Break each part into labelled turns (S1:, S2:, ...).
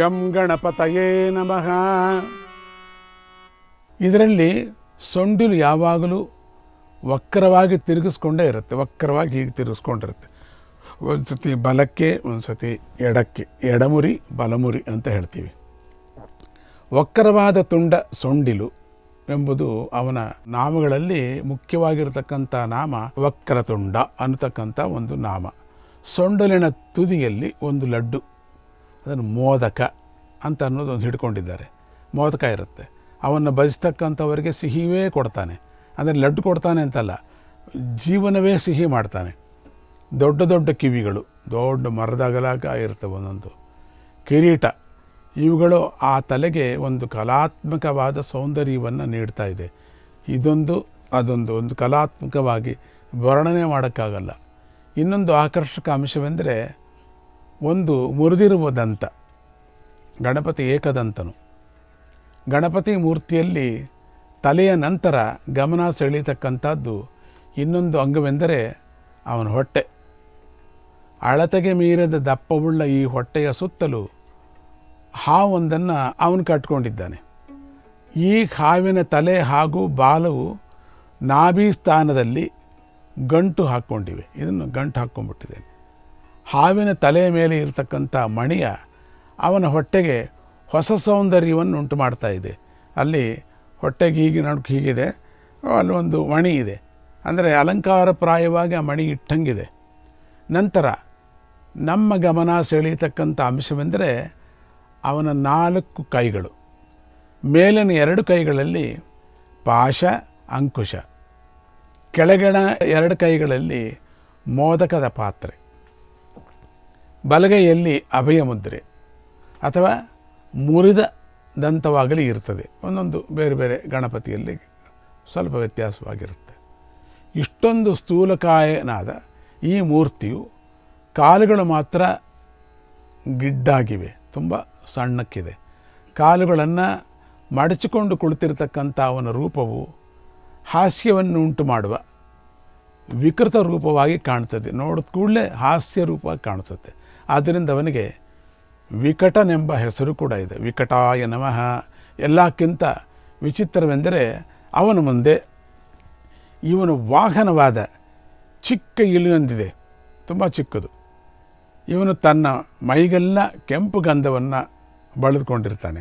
S1: ಗಂ ಗಣಪತಯೇ ನಮಃ. ಇದರಲ್ಲಿ ಸೊಂಡಿಲು ಯಾವಾಗಲೂ ವಕ್ರವಾಗಿ ತಿರುಗಿಸ್ಕೊಂಡೇ ಇರುತ್ತೆ, ವಕ್ರವಾಗಿ ಹೀಗೆ ತಿರುಗಿಸ್ಕೊಂಡಿರುತ್ತೆ. ಒಂದು ಸತಿ ಬಲಕ್ಕೆ, ಒಂದು ಸತಿ ಎಡಕ್ಕೆ, ಎಡಮುರಿ, ಬಲಮುರಿ ಅಂತ ಹೇಳ್ತೀವಿ. ವಕ್ರವಾದ ತುಂಡ ಸೊಂಡಿಲು ಎಂಬುದು ಅವನ ನಾಮಗಳಲ್ಲಿ ಮುಖ್ಯವಾಗಿರತಕ್ಕಂಥ ನಾಮ ವಕ್ರತುಂಡ ಅನ್ನತಕ್ಕಂಥ ಒಂದು ನಾಮ. ಸೊಂಡಲಿನ ತುದಿಯಲ್ಲಿ ಒಂದು ಲಡ್ಡು. ಅದನ್ನು ಮೋದಕ ಅಂತ ಅನ್ನೋದು ಒಂದು ಹಿಡ್ಕೊಂಡಿದ್ದಾರೆ. ಮೋದಕ ಇರುತ್ತೆ. ಅವನ್ನು ಬಯಸ್ತಕ್ಕಂಥವರಿಗೆ ಸಿಹಿವೇ ಕೊಡ್ತಾನೆ. ಅಂದರೆ ಲಡ್ಡು ಕೊಡ್ತಾನೆ ಅಂತಲ್ಲ, ಜೀವನವೇ ಸಿಹಿ ಮಾಡ್ತಾನೆ. ದೊಡ್ಡ ದೊಡ್ಡ ಕಿವಿಗಳು, ದೊಡ್ಡ ಮರದಗಲಾಗ ಇರ್ತವೆ ಒಂದೊಂದು. ಕಿರೀಟ, ಇವುಗಳು ಆ ತಲೆಗೆ ಒಂದು ಕಲಾತ್ಮಕವಾದ ಸೌಂದರ್ಯವನ್ನು ನೀಡ್ತಾ ಇದೆ. ಇದೊಂದು, ಅದೊಂದು, ಒಂದು ಕಲಾತ್ಮಕವಾಗಿ ವರ್ಣನೆ ಮಾಡೋಕ್ಕಾಗಲ್ಲ. ಇನ್ನೊಂದು ಆಕರ್ಷಕ ಅಂಶವೆಂದರೆ ಒಂದು ಮುರಿದಿರುವ ದಂತ ಗಣಪತಿ ಏಕದಂತನು. ಗಣಪತಿ ಮೂರ್ತಿಯಲ್ಲಿ ತಲೆಯ ನಂತರ ಗಮನ ಸೆಳೀತಕ್ಕಂಥದ್ದು ಇನ್ನೊಂದು ಅಂಗವೆಂದರೆ ಅವನ ಹೊಟ್ಟೆ. ಅಳತೆಗೆ ಮೀರದ ದಪ್ಪವುಳ್ಳ ಈ ಹೊಟ್ಟೆಯ ಸುತ್ತಲೂ ಹಾವೊಂದನ್ನು ಅವನು ಕಟ್ಕೊಂಡಿದ್ದಾನೆ ಈ ಹಾವಿನ ತಲೆ ಹಾಗೂ ಬಾಲವು ನಾಭಿ ಸ್ಥಾನದಲ್ಲಿ ಗಂಟು ಹಾಕ್ಕೊಂಡಿವೆ ಇದನ್ನು ಗಂಟು ಹಾಕ್ಕೊಂಡ್ಬಿಟ್ಟಿದ್ದೇನೆ. ಹಾವಿನ ತಲೆಯ ಮೇಲೆ ಇರತಕ್ಕಂಥ ಮಣಿಯ ಅವನ ಹೊಟ್ಟೆಗೆ ಹೊಸ ಸೌಂದರ್ಯವನ್ನು ಉಂಟು ಮಾಡ್ತಾ ಇದೆ. ಅಲ್ಲಿ ಹೊಟ್ಟೆಗೆ ಹೀಗೆ ನಡುಕು ಹೀಗಿದೆ, ಅಲ್ಲಿ ಒಂದು ಮಣಿ ಇದೆ. ಅಂದರೆ ಅಲಂಕಾರಪ್ರಾಯವಾಗಿ ಆ ಮಣಿ ಇಟ್ಟಂಗಿದೆ. ನಂತರ ನಮ್ಮ ಗಮನ ಸೆಳೆಯತಕ್ಕಂಥ ಅಂಶವೆಂದರೆ ಅವನ ನಾಲ್ಕು ಕೈಗಳು. ಮೇಲಿನ ಎರಡು ಕೈಗಳಲ್ಲಿ ಪಾಶ, ಅಂಕುಶ. ಕೆಳಗಣ ಎರಡು ಕೈಗಳಲ್ಲಿ ಮೋದಕದ ಪಾತ್ರೆ. ಬಲಗೈಯಲ್ಲಿ ಅಭಯ ಮುದ್ರೆ ಅಥವಾ ಮುರಿದ ದಂತವಾಗಲಿ ಇರ್ತದೆ. ಒಂದೊಂದು ಬೇರೆ ಬೇರೆ ಗಣಪತಿಯಲ್ಲಿ ಸ್ವಲ್ಪ ವ್ಯತ್ಯಾಸವಾಗಿರುತ್ತೆ. ಇಷ್ಟೊಂದು ಸ್ಥೂಲಕಾಯನಾದ ಈ ಮೂರ್ತಿಯು ಕಾಲುಗಳು ಮಾತ್ರ ಗಿಡ್ಡಾಗಿವೆ. ತುಂಬ ಸಣ್ಣಕ್ಕಿದೆ. ಕಾಲುಗಳನ್ನು ಮಡಚಿಕೊಂಡು ಕುಳಿತಿರ್ತಕ್ಕಂಥ ಅವನ ರೂಪವು ಹಾಸ್ಯವನ್ನು ಉಂಟು ಮಾಡುವ ವಿಕೃತ ರೂಪವಾಗಿ ಕಾಣ್ತದೆ. ನೋಡಿದ ಕೂಡಲೇ ಹಾಸ್ಯ ರೂಪವಾಗಿ ಕಾಣಿಸುತ್ತೆ ಆದ್ದರಿಂದ ಅವನಿಗೆ ವಿಕಟನೆಂಬ ಹೆಸರು ಕೂಡ ಇದೆ. ವಿಕಟಾಯ ನಮಃ. ಎಲ್ಲಕ್ಕಿಂತ ವಿಚಿತ್ರವೆಂದರೆ ಅವನ ಮುಂದೆ ಇವನು ವಾಹನವಾದ ಚಿಕ್ಕ ಇಲಿಯೊಂದಿದೆ. ತುಂಬ ಚಿಕ್ಕದು. ಇವನು ತನ್ನ ಮೈಗೆಲ್ಲ ಕೆಂಪು ಗಂಧವನ್ನು ಬಳಿದುಕೊಂಡಿರ್ತಾನೆ.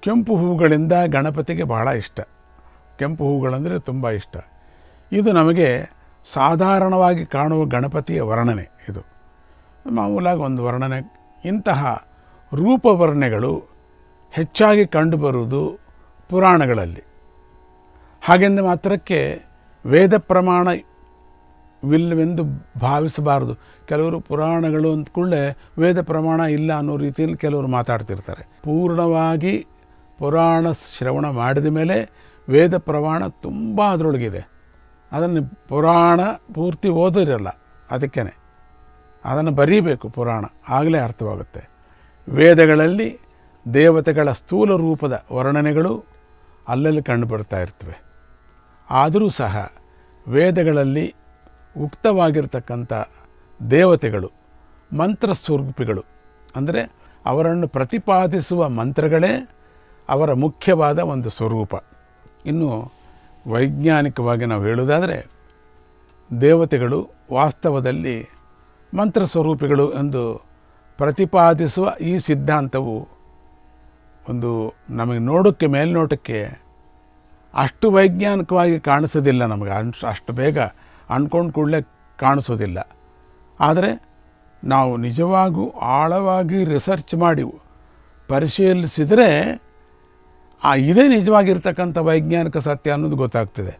S1: ಕೆಂಪು ಹೂಗಳಿಂದ ಗಣಪತಿಗೆ ಬಹಳ ಇಷ್ಟ. ಕೆಂಪು ಹೂಗಳಂದರೆ ತುಂಬ ಇಷ್ಟ. ಇದು ನಮಗೆ ಸಾಧಾರಣವಾಗಿ ಕಾಣುವ ಗಣಪತಿಯ ವರ್ಣನೆ ಇದು. ಮಾಮೂಲಾಗಿ ಒಂದು ವರ್ಣನೆ. ಇಂತಹ ರೂಪವರ್ಣೆಗಳು ಹೆಚ್ಚಾಗಿ ಕಂಡುಬರುವುದು ಪುರಾಣಗಳಲ್ಲಿ. ಹಾಗೆಂದ ಮಾತ್ರಕ್ಕೆ ವೇದ ಪ್ರಮಾಣ ವಿಲ್ಲವೆಂದು ಭಾವಿಸಬಾರದು. ಕೆಲವರು ಪುರಾಣಗಳು ಅಂದ್ಕೊಳ್ಳೆ ವೇದ ಪ್ರಮಾಣ ಇಲ್ಲ ಅನ್ನೋ ರೀತಿಯಲ್ಲಿ ಕೆಲವರು ಮಾತಾಡ್ತಿರ್ತಾರೆ. ಪೂರ್ಣವಾಗಿ ಪುರಾಣ ಶ್ರವಣ ಮಾಡಿದ ಮೇಲೆ ವೇದ ಪ್ರಮಾಣ ತುಂಬ ಅದರೊಳಗಿದೆ. ಅದನ್ನು ಪುರಾಣ ಪೂರ್ತಿ ಓದಿರಲ್ಲ ಅದಕ್ಕೇ ಅದನ್ನು ಬರೀಬೇಕು ಪುರಾಣ. ಆಗಲೇ ಅರ್ಥವಾಗುತ್ತೆ. ವೇದಗಳಲ್ಲಿ ದೇವತೆಗಳ ಸ್ಥೂಲ ರೂಪದ ವರ್ಣನೆಗಳು ಅಲ್ಲಲ್ಲಿ ಕಂಡುಬರ್ತಾ ಇರ್ತವೆ. ಆದರೂ ಸಹ ವೇದಗಳಲ್ಲಿ ಉಕ್ತವಾಗಿರ್ತಕ್ಕಂಥ ದೇವತೆಗಳು ಮಂತ್ರ ಸ್ವರೂಪಿಗಳು ಅಂದರೆ ಅವರನ್ನು ಪ್ರತಿಪಾದಿಸುವ ಮಂತ್ರಗಳೇ ಅವರ ಮುಖ್ಯವಾದ ಒಂದು ಸ್ವರೂಪ. ಇನ್ನು ವೈಜ್ಞಾನಿಕವಾಗಿ ನಾವು ಹೇಳುವುದಾದರೆ ದೇವತೆಗಳು ವಾಸ್ತವದಲ್ಲಿ ಮಂತ್ರ ಸ್ವರೂಪಿಗಳು ಎಂದು ಪ್ರತಿಪಾದಿಸುವ ಈ ಸಿದ್ಧಾಂತವು ಒಂದು ನಮಗೆ ನೋಡೋಕ್ಕೆ, ಮೇಲ್ನೋಟಕ್ಕೆ ಅಷ್ಟು ವೈಜ್ಞಾನಿಕವಾಗಿ ಕಾಣಿಸೋದಿಲ್ಲ ನಮಗೆ. ಅಷ್ಟು ಬೇಗ ಅಂದ್ಕೊಂಡು ಕೂಡಲೇ ಕಾಣಿಸೋದಿಲ್ಲ. ಆದರೆ ನಾವು ನಿಜವಾಗೂ ಆಳವಾಗಿ ರಿಸರ್ಚ್ ಮಾಡಿ ಪರಿಶೀಲಿಸಿದರೆ ಆ ಇದೇ ನಿಜವಾಗಿರ್ತಕ್ಕಂಥ ವೈಜ್ಞಾನಿಕ ಸತ್ಯ ಅನ್ನೋದು ಗೊತ್ತಾಗ್ತದೆ.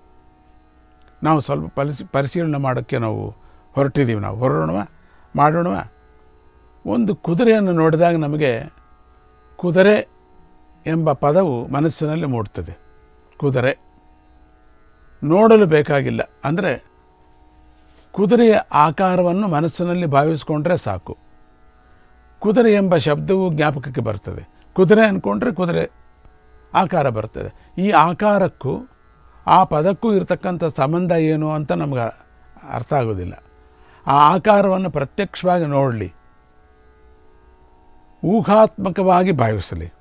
S1: ನಾವು ಸ್ವಲ್ಪ ಪರಿಶಿ ಪರಿಶೀಲನೆ ಮಾಡೋಕ್ಕೆ ನಾವು ಹೊರಟಿದ್ದೀವಿ. ನಾವು ಹೊರಡೋಣವ? ಮಾಡೋಣವ? ಒಂದು ಕುದುರೆಯನ್ನು ನೋಡಿದಾಗ ನಮಗೆ ಕುದುರೆ ಎಂಬ ಪದವು ಮನಸ್ಸಿನಲ್ಲಿ ಮೂಡ್ತದೆ. ಕುದುರೆ. ನೋಡಲು ಬೇಕಾಗಿಲ್ಲ. ಅಂದರೆ ಕುದುರೆಯ ಆಕಾರವನ್ನು ಮನಸ್ಸಿನಲ್ಲಿ ಭಾವಿಸಿಕೊಂಡ್ರೆ ಸಾಕು. ಕುದುರೆ ಎಂಬ ಶಬ್ದವು ಜ್ಞಾಪಕಕ್ಕೆ ಬರ್ತದೆ. ಕುದುರೆ ಅಂದ್ಕೊಂಡ್ರೆ ಕುದುರೆ ಆಕಾರ ಬರ್ತದೆ. ಈ ಆಕಾರಕ್ಕೂ, ಆ ಪದಕ್ಕೂ ಇರತಕ್ಕಂಥ ಸಂಬಂಧ ಏನು ಅಂತ ನಮ್ಗೆ ಅರ್ಥ ಆಗೋದಿಲ್ಲ. ಆ ಆಕಾರವನ್ನು ಪ್ರತ್ಯಕ್ಷವಾಗಿ ನೋಡಲಿ. ಊಹಾತ್ಮಕವಾಗಿ ಭಾವಿಸಲಿ.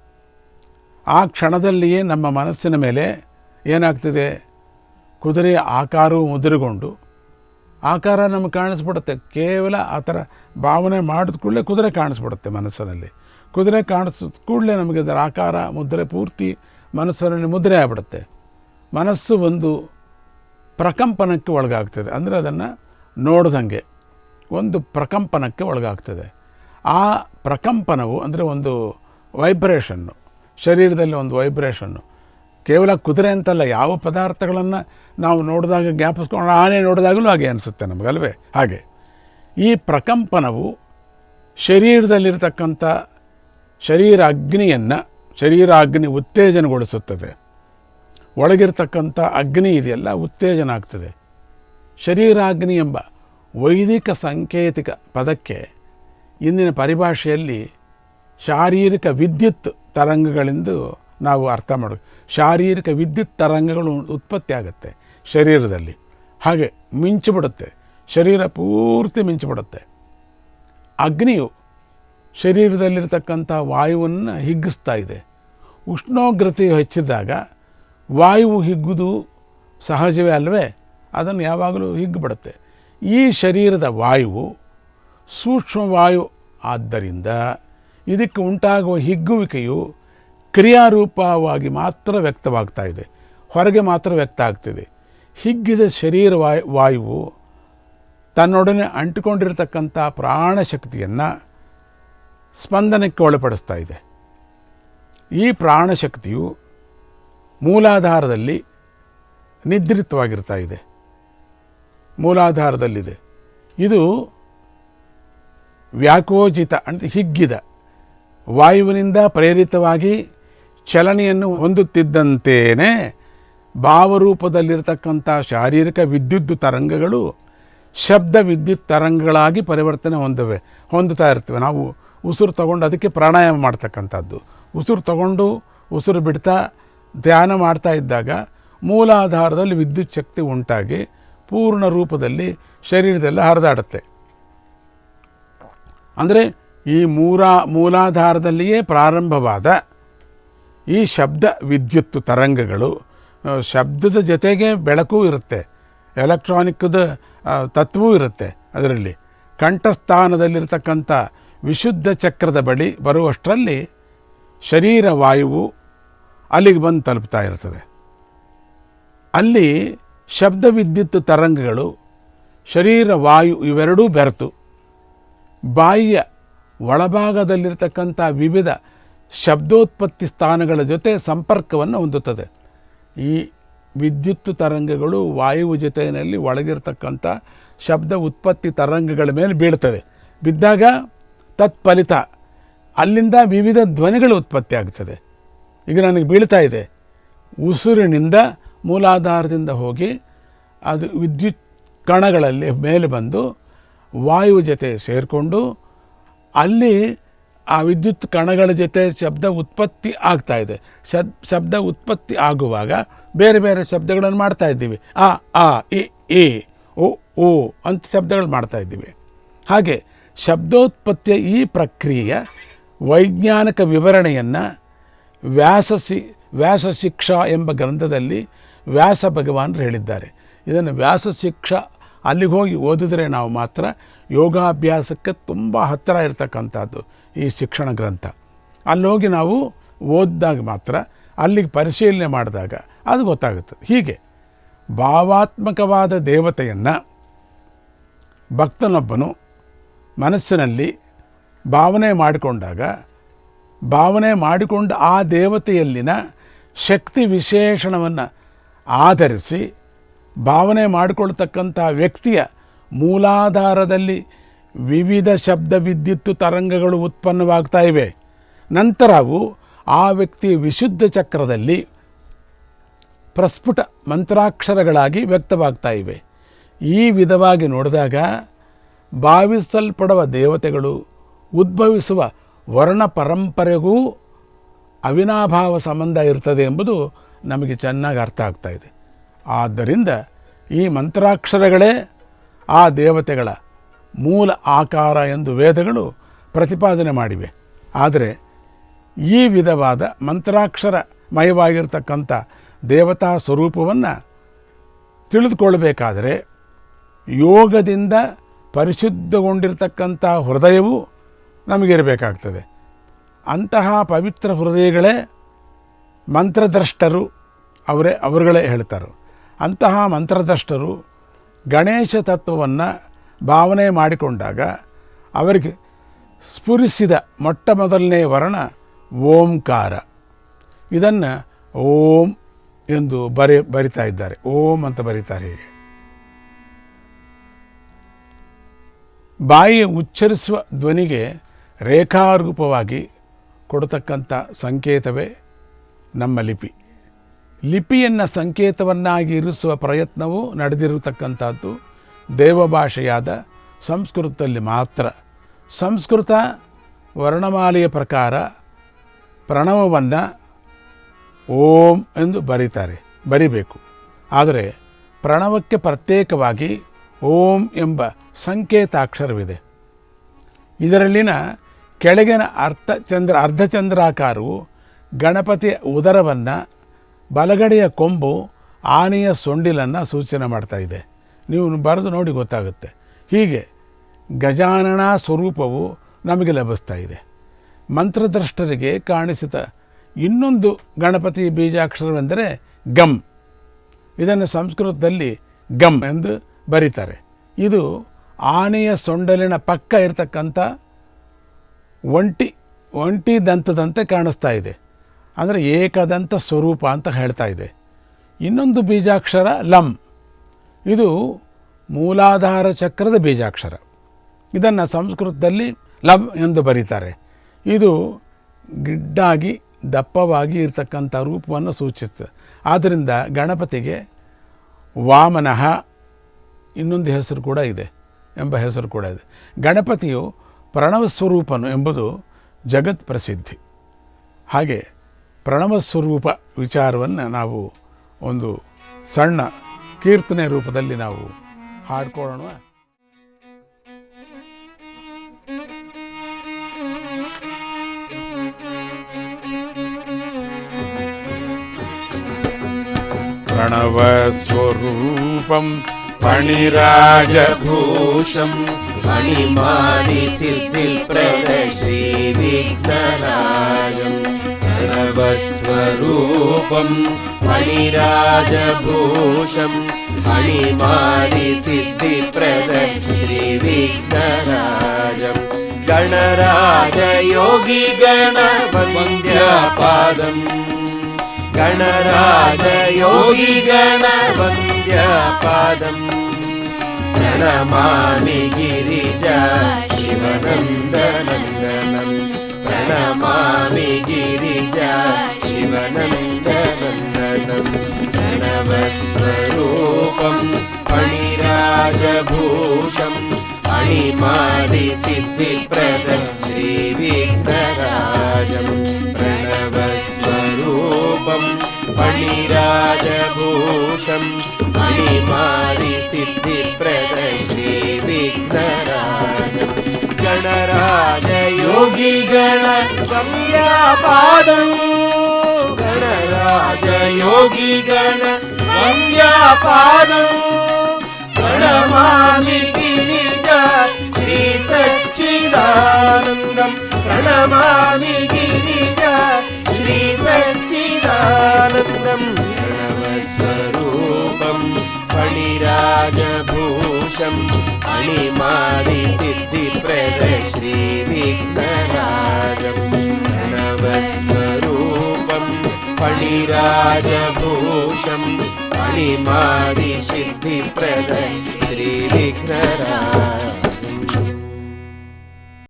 S1: ಆ ಕ್ಷಣದಲ್ಲಿಯೇ ನಮ್ಮ ಮನಸ್ಸಿನ ಮೇಲೆ ಏನಾಗ್ತದೆ? ಕುದುರೆಯ ಆಕಾರವು ಮುದುರುಗೊಂಡು ಆಕಾರ ನಮಗೆ ಕಾಣಿಸ್ಬಿಡುತ್ತೆ. ಕೇವಲ ಆ ಥರ ಭಾವನೆ ಮಾಡಿದ ಕೂಡಲೇ ಕುದುರೆ ಕಾಣಿಸ್ಬಿಡುತ್ತೆ ಮನಸ್ಸಿನಲ್ಲಿ. ಕುದುರೆ ಕಾಣಿಸಿದ ಕೂಡಲೇ ನಮಗೆ ಅದರ ಆಕಾರ, ಮುದ್ರೆ ಪೂರ್ತಿ ಮನಸ್ಸಿನಲ್ಲಿ ಮುದ್ರೆ ಆಗ್ಬಿಡುತ್ತೆ. ಮನಸ್ಸು ಒಂದು ಪ್ರಕಂಪನಕ್ಕೆ ಒಳಗಾಗ್ತದೆ. ಅಂದರೆ ಅದನ್ನು ನೋಡ್ದಂಗೆ. ಒಂದು ಪ್ರಕಂಪನಕ್ಕೆ ಒಳಗಾಗ್ತದೆ. ಆ ಪ್ರಕಂಪನವು ಅಂದರೆ ಒಂದು ವೈಬ್ರೇಷನ್ನು, ಶರೀರದಲ್ಲಿ ಒಂದು ವೈಬ್ರೇಷನ್ನು, ಕೇವಲ ಕುದುರೆ ಅಂತಲ್ಲ, ಯಾವ ಪದಾರ್ಥಗಳನ್ನು ನಾವು ನೋಡಿದಾಗ ಜ್ಞಾಪಿಸ್ಕೊಂಡು ಆನೆ ನೋಡಿದಾಗಲೂ ಹಾಗೆ ಅನಿಸುತ್ತೆ ನಮಗಲ್ವೇ? ಹಾಗೆ. ಈ ಪ್ರಕಂಪನವು ಶರೀರದಲ್ಲಿರತಕ್ಕಂಥ ಶರೀರ ಅಗ್ನಿಯನ್ನು, ಶರೀರ ಅಗ್ನಿ ಉತ್ತೇಜನಗೊಳಿಸುತ್ತದೆ. ಒಳಗಿರ್ತಕ್ಕಂಥ ಅಗ್ನಿ ಇದೆಯಲ್ಲ, ಉತ್ತೇಜನ ಆಗ್ತದೆ. ಶರೀರಾಗ್ನಿ ಎಂಬ ವೈದಿಕ ಸಾಂಕೇತಿಕ ಪದಕ್ಕೆ ಇಂದಿನ ಪರಿಭಾಷೆಯಲ್ಲಿ ಶಾರೀರಿಕ ವಿದ್ಯುತ್ ತರಂಗಗಳೆಂದು ನಾವು ಅರ್ಥ ಮಾಡಿ, ಶಾರೀರಿಕ ವಿದ್ಯುತ್ ತರಂಗಗಳು ಉತ್ಪತ್ತಿ ಆಗುತ್ತೆ ಶರೀರದಲ್ಲಿ. ಹಾಗೆ ಮಿಂಚಿಬಿಡುತ್ತೆ ಶರೀರ ಪೂರ್ತಿ ಮಿಂಚಿಬಿಡುತ್ತೆ ಅಗ್ನಿಯು ಶರೀರದಲ್ಲಿರ್ತಕ್ಕಂಥ ವಾಯುವನ್ನು ಹಿಗ್ಗಿಸ್ತಾ ಇದೆ. ಉಷ್ಣೋಗ್ರತೆಯು ಹೆಚ್ಚಿದಾಗ ವಾಯುವು ಹಿಗ್ಗುವುದು ಸಹಜವೇ ಅಲ್ಲವೇ ಅದನ್ನು ಯಾವಾಗಲೂ ಹಿಗ್ಗಿಬಿಡುತ್ತೆ ಈ ಶರೀರದ ವಾಯುವು ಸೂಕ್ಷ್ಮವಾಯು ಆದ್ದರಿಂದ ಇದಕ್ಕೆ ಉಂಟಾಗುವ ಹಿಗ್ಗುವಿಕೆಯು ಕ್ರಿಯಾರೂಪವಾಗಿ ಮಾತ್ರ ವ್ಯಕ್ತವಾಗ್ತಾ ಇದೆ. ಹೊರಗೆ ಮಾತ್ರ ವ್ಯಕ್ತ ಆಗ್ತಿದೆ. ಹಿಗ್ಗಿದ ಶರೀರ ವಾಯು, ವಾಯುವು ತನ್ನೊಡನೆ ಅಂಟಿಕೊಂಡಿರತಕ್ಕಂಥ ಪ್ರಾಣಶಕ್ತಿಯನ್ನು ಸ್ಪಂದನಕ್ಕೆ ಒಳಪಡಿಸ್ತಾ ಇದೆ. ಈ ಪ್ರಾಣಶಕ್ತಿಯು ಮೂಲಾಧಾರದಲ್ಲಿ ನಿದ್ರಿತವಾಗಿರ್ತಾ ಇದೆ. ಮೂಲಾಧಾರದಲ್ಲಿದೆ. ಇದು ವ್ಯಾಕೋಚಿತ ಅಂತ ಹಿಗ್ಗಿದ. ವಾಯುವಿನಿಂದ ಪ್ರೇರಿತವಾಗಿ ಚಲನೆಯನ್ನು ಹೊಂದುತ್ತಿದ್ದಂತೆಯೇ ಭಾವರೂಪದಲ್ಲಿರತಕ್ಕಂಥ ಶಾರೀರಿಕ ವಿದ್ಯುತ್ ತರಂಗಗಳು ಶಬ್ದ ವಿದ್ಯುತ್ ತರಂಗಗಳಾಗಿ ಪರಿವರ್ತನೆ ಹೊಂದವೆ, ಹೊಂದುತ್ತಾ ಇರ್ತವೆ ನಾವು ಉಸಿರು ತಗೊಂಡು ಅದಕ್ಕೆ ಪ್ರಾಣಾಯಾಮ ಮಾಡ್ತಕ್ಕಂಥದ್ದು. ಉಸಿರು ತಗೊಂಡು ಉಸಿರು ಬಿಡ್ತಾ ಧ್ಯಾನ ಮಾಡ್ತಾ ಇದ್ದಾಗ ಮೂಲಾಧಾರದಲ್ಲಿ ವಿದ್ಯುತ್ ಶಕ್ತಿ ಉಂಟಾಗಿ ಪೂರ್ಣ ರೂಪದಲ್ಲಿ ಶರೀರದೆಲ್ಲ ಹರಿದಾಡುತ್ತೆ. ಅಂದರೆ ಈ ಮೂಲ ಮೂಲಾಧಾರದಲ್ಲಿಯೇ ಪ್ರಾರಂಭವಾದ ಈ ಶಬ್ದ ವಿದ್ಯುತ್ ತರಂಗಗಳು ಶಬ್ದದ ಜೊತೆಗೆ ಬೆಳಕು ಇರುತ್ತೆ ಎಲೆಕ್ಟ್ರಾನಿಕ್ದ ತತ್ವವೂ ಇರುತ್ತೆ ಅದರಲ್ಲಿ. ಕಂಠಸ್ಥಾನದಲ್ಲಿರ್ತಕ್ಕಂಥ ವಿಶುದ್ಧ ಚಕ್ರದ ಬಳಿ ಬರುವಷ್ಟರಲ್ಲಿ ಶರೀರ ವಾಯುವು ಅಲ್ಲಿಗೆ ಬಂದು ತಲುಪ್ತಾ ಇರ್ತದೆ. ಅಲ್ಲಿ ಶಬ್ದ ವಿದ್ಯುತ್ ತರಂಗಗಳು, ಶರೀರ, ವಾಯು ಇವೆರಡೂ ಬೆರೆತು. ಬಾಯಿಯ ಒಳಭಾಗದಲ್ಲಿರತಕ್ಕಂಥ ವಿವಿಧ ಶಬ್ದೋತ್ಪತ್ತಿ ಸ್ಥಾನಗಳ ಜೊತೆ ಸಂಪರ್ಕವನ್ನು ಹೊಂದುತ್ತದೆ. ಈ ವಿದ್ಯುತ್ ತರಂಗಗಳು ವಾಯುವ ಜೊತೆಯಲ್ಲಿ ಒಳಗಿರ್ತಕ್ಕಂಥ ಶಬ್ದ ಉತ್ಪತ್ತಿ ತರಂಗಗಳ ಮೇಲೆ ಬೀಳ್ತದೆ ಬಿದ್ದಾಗ ತತ್ಫಲಿತ, ಅಲ್ಲಿಂದ ವಿವಿಧ ಧ್ವನಿಗಳು ಉತ್ಪತ್ತಿ ಆಗ್ತದೆ. ಈಗ ನನಗೆ ಬೀಳ್ತಾ ಇದೆ. ಉಸಿರಿನಿಂದ ಮೂಲಾಧಾರದಿಂದ ಹೋಗಿ ಅದು ವಿದ್ಯುತ್ ಕಣಗಳಲ್ಲಿ ಮೇಲೆ ಬಂದು ವಾಯು ಜೊತೆ ಸೇರಿಕೊಂಡು ಅಲ್ಲಿ ಆ ವಿದ್ಯುತ್ ಕಣಗಳ ಜೊತೆ ಶಬ್ದ ಉತ್ಪತ್ತಿ ಆಗ್ತಾ ಇದೆ. ಶಬ್, ಶಬ್ದ ಉತ್ಪತ್ತಿ ಆಗುವಾಗ ಬೇರೆ ಬೇರೆ ಶಬ್ದಗಳನ್ನು ಮಾಡ್ತಾ ಇದ್ದೀವಿ. ಆ ಆ, ಇ ಏ ಓ ಓ ಅಂತ ಶಬ್ದಗಳು ಮಾಡ್ತಾ ಇದ್ದೀವಿ. ಹಾಗೆ ಶಬ್ದೋತ್ಪತ್ತಿಯ ಈ ಪ್ರಕ್ರಿಯೆಯ ವೈಜ್ಞಾನಿಕ ವಿವರಣೆಯನ್ನು ವ್ಯಾಸಸಿ ವ್ಯಾಸ ಶಿಕ್ಷಾ ಎಂಬ ಗ್ರಂಥದಲ್ಲಿ ವ್ಯಾಸ ಭಗವಾನರು ಹೇಳಿದ್ದಾರೆ. ಇದನ್ನು ವ್ಯಾಸ ಶಿಕ್ಷಾ ಅಲ್ಲಿಗೆ ಹೋಗಿ ಓದಿದ್ರೆ ನಾವು ಮಾತ್ರ ಯೋಗಾಭ್ಯಾಸಕ್ಕೆ ತುಂಬ ಹತ್ತಿರ ಇರತಕ್ಕಂಥದ್ದು ಈ ಶಿಕ್ಷಣ ಗ್ರಂಥ. ಅಲ್ಲಿ ಹೋಗಿ ನಾವು ಓದಿದಾಗ ಮಾತ್ರ ಅಲ್ಲಿಗೆ ಪರಿಶೀಲನೆ ಮಾಡಿದಾಗ ಅದು ಗೊತ್ತಾಗುತ್ತದೆ. ಹೀಗೆ ಭಾವಾತ್ಮಕವಾದ ದೇವತೆಯನ್ನು ಭಕ್ತನೊಬ್ಬನು ಮನಸ್ಸಿನಲ್ಲಿ ಭಾವನೆ ಮಾಡಿಕೊಂಡಾಗ, ಭಾವನೆ ಮಾಡಿಕೊಂಡ ಆ ದೇವತೆಯಲ್ಲಿನ ಶಕ್ತಿ ವಿಶೇಷಣವನ್ನು ಆಧರಿಸಿ ಭಾವನೆ ಮಾಡಿಕೊಳ್ತಕ್ಕಂಥ ವ್ಯಕ್ತಿಯ ಮೂಲಾಧಾರದಲ್ಲಿ ವಿವಿಧ ಶಬ್ದ ವಿದ್ಯುತ್ತು ತರಂಗಗಳು ಉತ್ಪನ್ನವಾಗ್ತಾ ಇವೆ. ನಂತರ ಅವು ಆ ವ್ಯಕ್ತಿ ವಿಶುದ್ಧ ಚಕ್ರದಲ್ಲಿ ಪ್ರಸ್ಫುಟ ಮಂತ್ರಾಕ್ಷರಗಳಾಗಿ ವ್ಯಕ್ತವಾಗ್ತಾ ಇವೆ. ಈ ವಿಧವಾಗಿ ನೋಡಿದಾಗ ಭಾವಿಸಲ್ಪಡುವ ದೇವತೆಗಳು ಉದ್ಭವಿಸುವ ವರ್ಣ ಪರಂಪರೆಗೂ ಅವಿನಾಭಾವ ಸಂಬಂಧ ಇರ್ತದೆ ಎಂಬುದು ನಮಗೆ ಚೆನ್ನಾಗಿ ಅರ್ಥ ಆಗ್ತಾ ಇದೆ. ಆದ್ದರಿಂದ ಈ ಮಂತ್ರಾಕ್ಷರಗಳೇ ಆ ದೇವತೆಗಳ ಮೂಲ ಆಕಾರ ಎಂದು ವೇದಗಳು ಪ್ರತಿಪಾದನೆ ಮಾಡಿವೆ. ಆದರೆ ಈ ವಿಧವಾದ ಮಂತ್ರಾಕ್ಷರಮಯವಾಗಿರ್ತಕ್ಕಂಥ ದೇವತಾ ಸ್ವರೂಪವನ್ನು ತಿಳಿದುಕೊಳ್ಬೇಕಾದರೆ ಯೋಗದಿಂದ ಪರಿಶುದ್ಧಗೊಂಡಿರ್ತಕ್ಕಂಥ ಹೃದಯವು ನಮಗಿರಬೇಕಾಗ್ತದೆ. ಅಂತಹ ಪವಿತ್ರ ಹೃದಯಗಳೇ ಮಂತ್ರದ್ರಷ್ಟರು ಅವರೇ ಅವರುಗಳೇ ಹೇಳ್ತಾರೆ. ಅಂತಹ ಮಂತ್ರದಷ್ಟರು ಗಣೇಶ ತತ್ವವನ್ನು ಭಾವನೆ ಮಾಡಿಕೊಂಡಾಗ ಅವರಿಗೆ ಸ್ಫುರಿಸಿದ ಮೊಟ್ಟ ಮೊದಲನೇ ವರ್ಣ ಓಂಕಾರ. ಇದನ್ನು ಓಂ ಎಂದು ಬರೆ, ಬರಿತಾ ಇದ್ದಾರೆ. ಓಂ ಅಂತ ಬರೀತಾರೆ ಬಾಯಿ ಉಚ್ಚರಿಸುವ ಧ್ವನಿಗೆ ರೇಖಾರೂಪವಾಗಿ ಕೊಡತಕ್ಕಂಥ ಸಂಕೇತವೇ ನಮ್ಮ ಲಿಪಿ. ಲಿಪಿಯನ್ನು ಸಂಕೇತವನ್ನಾಗಿ ಇರಿಸುವ ಪ್ರಯತ್ನವೂ ನಡೆದಿರತಕ್ಕಂಥದ್ದು ದೇವಭಾಷೆಯಾದ ಸಂಸ್ಕೃತದಲ್ಲಿ ಮಾತ್ರ. ಸಂಸ್ಕೃತ ವರ್ಣಮಾಲೆಯ ಪ್ರಕಾರ ಪ್ರಣವವನ್ನು ಓಂ ಎಂದು ಬರೀತಾರೆ, ಬರಿಬೇಕು. ಆದರೆ ಪ್ರಣವಕ್ಕೆ ಪ್ರತ್ಯೇಕವಾಗಿ ಓಂ ಎಂಬ ಸಂಕೇತಾಕ್ಷರವಿದೆ. ಇದರಲ್ಲಿನ ಕೆಳಗಿನ ಅರ್ಥ ಚಂದ್ರ, ಅರ್ಧಚಂದ್ರಾಕಾರವು ಗಣಪತಿಯ ಉದರವನ್ನು ಬಲಗಡೆಯ ಕೊಂಬು ಆನೆಯ ಸೊಂಡಿಲನ್ನು ಸೂಚನೆ ಮಾಡ್ತಾ ಇದೆ. ನೀವು ಬರೆದು ನೋಡಿ ಗೊತ್ತಾಗುತ್ತೆ. ಹೀಗೆ ಗಜಾನನ ಸ್ವರೂಪವು ನಮಗೆ ಲಭಿಸ್ತಾ ಇದೆ. ಮಂತ್ರದ್ರಷ್ಟರಿಗೆ ಕಾಣಿಸಿದ ಇನ್ನೊಂದು ಗಣಪತಿ ಬೀಜಾಕ್ಷರವೆಂದರೆ ಗಮ್ ಇದನ್ನು ಸಂಸ್ಕೃತದಲ್ಲಿ ಗಮ್ ಎಂದು ಬರೀತಾರೆ. ಇದು ಆನೆಯ ಸೊಂಡಲಿನ ಪಕ್ಕ ಇರತಕ್ಕಂಥ ಒಂಟಿ ಒಂಟಿ ದಂತದಂತೆ ಕಾಣಿಸ್ತಾ ಇದೆ. ಅಂದರೆ ಏಕದಂತ ಸ್ವರೂಪ ಅಂತ ಹೇಳ್ತಾ ಇದೆ. ಇನ್ನೊಂದು ಬೀಜಾಕ್ಷರ ಲಂ. ಇದು ಮೂಲಾಧಾರ ಚಕ್ರದ ಬೀಜಾಕ್ಷರ. ಇದನ್ನು ಸಂಸ್ಕೃತದಲ್ಲಿ ಲಂ ಎಂದು ಬರೀತಾರೆ. ಇದು ಗಿಡ್ಡಾಗಿ, ದಪ್ಪವಾಗಿ ಇರತಕ್ಕಂಥ ರೂಪವನ್ನು ಸೂಚಿಸುತ್ತೆ. ಆದ್ದರಿಂದ ಗಣಪತಿಗೆ ವಾಮನಃ ಇನ್ನೊಂದು ಹೆಸರು ಕೂಡ ಇದೆ ಎಂಬ ಹೆಸರು ಕೂಡ ಇದೆ. ಗಣಪತಿಯು ಪ್ರಣವ ಸ್ವರೂಪನು ಎಂಬುದು ಜಗತ್ ಪ್ರಸಿದ್ಧಿ. ಹಾಗೆ ಪ್ರಣವ ಸ್ವರೂಪ ವಿಚಾರವನ್ನು ನಾವು ಒಂದು ಸಣ್ಣ ಕೀರ್ತನೆ ರೂಪದಲ್ಲಿ ನಾವು ಹಾಡ್ಕೊಳ್ಳೋಣ प्रणवस्वरूपं
S2: फणिराजभूषं பிரபஸ்வரூபம் மணிராஜபூஷம் மணிமாரி சித்தி பிரத ஸ்ரீ விக்னராஜம் கணராஜயோகி கணவந்தியாபாதம் கணராஜயோகி கணவந்தியாபாதம் பிரணமாமி கிரிஜா சிவனந்தனந்தனம் பிரணமாமி கிரி शिवनङ्गवन्दनं प्रणवस्वरूपम् मणिराजभूषम् अणिमारि सिद्धिप्रद श्रीविङ्गराजं प्रणवस्वरूपम् पणिराजभूषम् अणिमारि सिद्धिप्रद ಗಣರಾಜಯೋಗಿಗಣ ಸಂಜ್ಞಾಪಾದ ಗಣರಾಜಯೋಗಿಗಣ ಸಂಜ್ಞಾಪಾದ ಪ್ರಣಮಾಮಿ ಗಿರಿಜ ಶ್ರೀ ಸಚ್ಚಿದಾನಂದಂ ಪ್ರಣಮಾಮಿ ಗಿರಿ फणिराजभूषम् अणिमादिसिद्धिप्रद श्रीविघ्नराजम् प्रणवस्वरूपम् फणिराजभूषम्। मणिमादिसिद्धिप्रद श्रीविघ्नराज